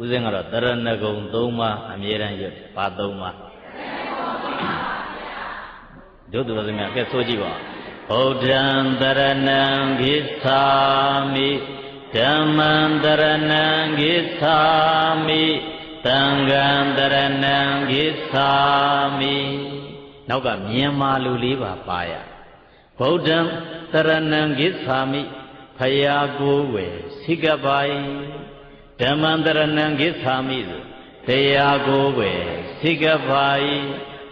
ဦးဇင်းကတော့တရဏဂုံ၃ပါးအမြဲတမ်းရွတ်တယ်ဘာ၃ပါးတို့သူတော်စမြကဲဆိုကြည့်ပါဗုဒ္ဓံတရဏံဂိသာမိဓမ္မံတရဏံဂိသာမိသံဃံတရဏံဂိသာမိနောက်ကမြန်မာလူလေးပါပါရဗုဒ္ဓံတရဏံဂိသာမိဖယားကိုယ်ဝယ်စိကပိုင် ဓမ္မံတရဏံဂိသာမိဆိုတရားကိုယ်ဝယ်စိကပိုင်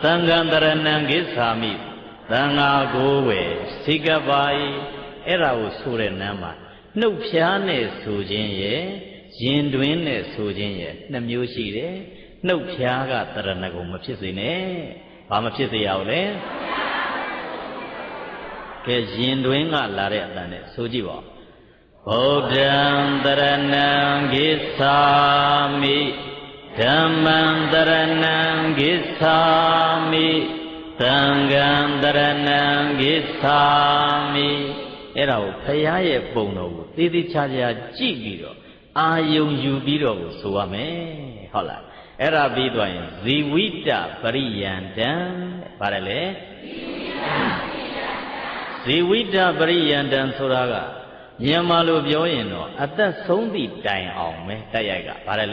သံဃံတရဏံဂိသာမိသံဃာကိုယ်ဝယ်စိကပိုင်အဲ့ဒါကိုဆိုတဲ့နမ်းမှာနှုတ်ဖျားနဲ့ဆိုခြင်းရဲ့ရင်တွင်းနဲ့ဆိုခြင်းရဲ့နှစ်မျိုးရှိတယ်နှုတ်ဖျားကတရဏဂုံမဖြစ်စေနဲ့ဘာမဖြစ်စေရဘူးလဲကဲရင်တွင်းကလာတဲ့အတန်နဲ့ဆိုကြည့်ပါ ဗုဒ္ဓံတရဏံဂိသာမိဓမ္မံတရဏံဂိသာမိသံဃံတရဏံဂိသာမိအဲ့ဒါကိုဖရာရဲ့ပုံတော်ကိုသေသေးချာချာကြည့်ပြီးတော့အာယုံယူပြီးတော့ကိုဆိုရမယ်ဟုတ်လားအဲ့ဒါပြီးသွားရင်ဇီဝိတပရိယန္တံပါတယ်လေဇီဝိတပရိယန္တံဆိုတာက မြန်မာလိုပြောရင်တော့အသက်ဆုံးသည့်တိုင်အောင်ပဲတိုက်ရိုက်ကပါတယ်လေ